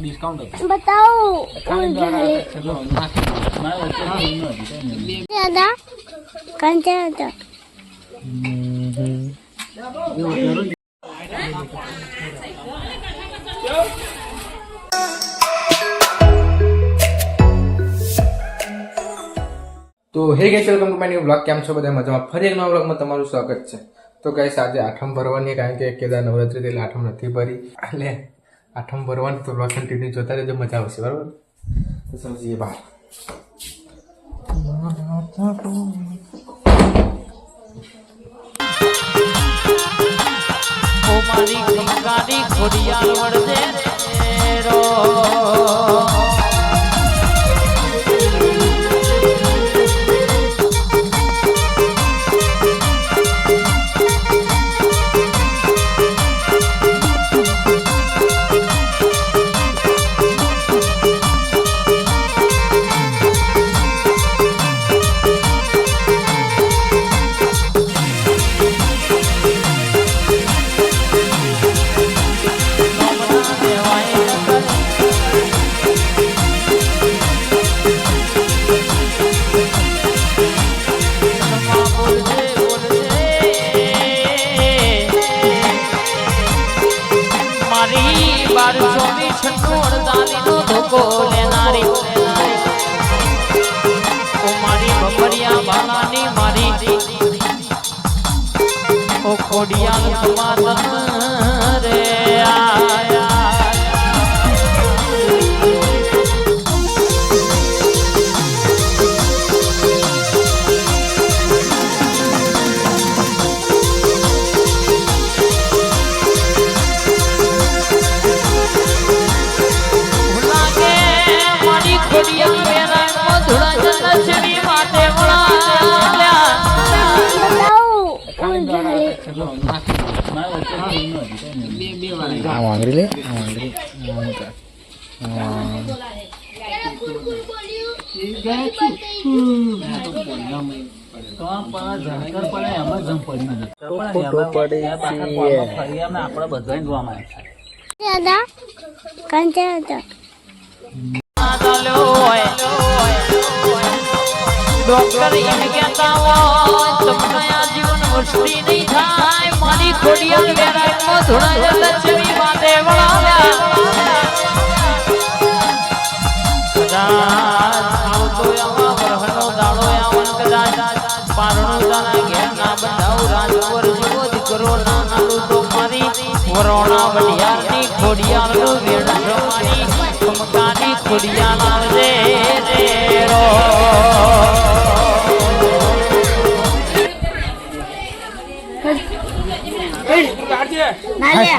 Discount બતાવો. તો hey guys welcome to my new blog કેમ છો બધા? મજામાં? ફરી એક નવા બ્લોગમાં તમારું સ્વાગત છે. તો કઈ આજે આઠમ ભરવાની કારણ કે કેદાર નવરાત્રી એટલે આઠમ નથી ભરી. એટલે આઠમ ભરવાની તો બ્લોગ કન્ટિન્યુ જોતા રહેજો, મજા આવશે, બરાબર? તો સમજીએ બહાર. મારી ગંગાની ખોડિયાર વળદે રો. મારી બારસો ની છન્નું અડતાલી નો ધોકો લેનારી. ઓ મારી બપરિયા બાલાની મારી. ઓ ખોડિયાલ સમાધાન આ વાંગડી લે. આ વાંગડી તો આ પણ ઝંકર ચાલ્યો હોય. ડોક્ટર એમ કહેતા હોય તમને આ જીવન ઘેર ના બંધાવ દીકરો ના વરોણા બલિયારની ખોડિયાનું વેણ જવાની ઠુમકાની રેરો ના